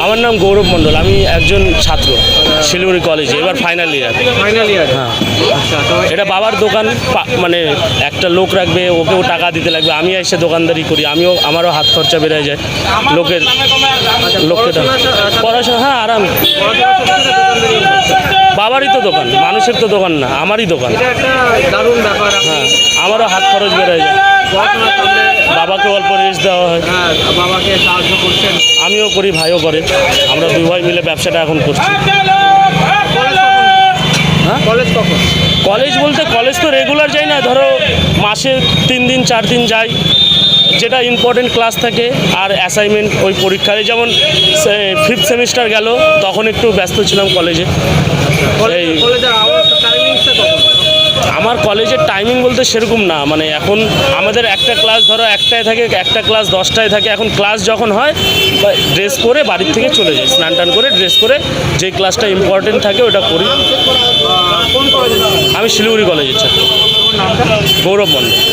আমার নাম গৌরব মণ্ডল আমি একজন ছাত্র শিলিগুড়ি কলেজে এবার ফাইনাল ইয়ার ফাইনাল ইয়ার হ্যাঁ। আচ্ছা এটা বাবার দোকান মানে একটা লোক রাখবে ওকেও টাকা দিতে লাগবে আমি এসে দোকানদারি করি আমিও আমারও হাত খরচা বেড়ে যায় লোকের লোককে পড়াশোনা- পড়াশোনা হ্যাঁ আরাম পড়াশোনা করতে করতে দোকানদারি করতে। বাবারই তো দোকান মানুষের তো দোকান না আমারই দোকান। দারুণ ব্যাপার হ্যাঁ আমারও হাত খরচ বেড়ে যায়। বাবাকে অল্প রেস্ট দেওয়া হয়। হ্যাঁ বাবাকে সাহায্য করছেন। আমিও করি ভাইও করে। আমরা দুই ভাই মিলে ব্যবসাটা এখন করছি। হ্যাঁ? কলেজ কখন? কলেজ বলতে কলেজ তো রেগুলার যাই না ধরো মাসে তিন দিন চার দিন যাই যেটা ইম্পর্টেন্ট ক্লাস থাকে আর অ্যাসাইনমেন্ট ওই পরীক্ষায়। যেমন ফিফথ সেমিস্টার গেল তখন একটু ব্যস্ত ছিলাম কলেজে এই- আমার কলেজের টাইমিং বলতে সেরকম না। মানে এখন আমাদের একটা ক্লাস ধরো একটায় থাকে একটা ক্লাস দশটায় থাকে। এখন ক্লাস যখন হয় ড্রেস করে বাড়ির থেকে চলে যাই। স্নান টান করে ড্রেস করে যে ক্লাসটা ইম্পর্টেন্ট থাকে ওটা করি। আমি শিলিগুড়ি কলেজের ছাত্র। নামটা গৌরব মন্ডল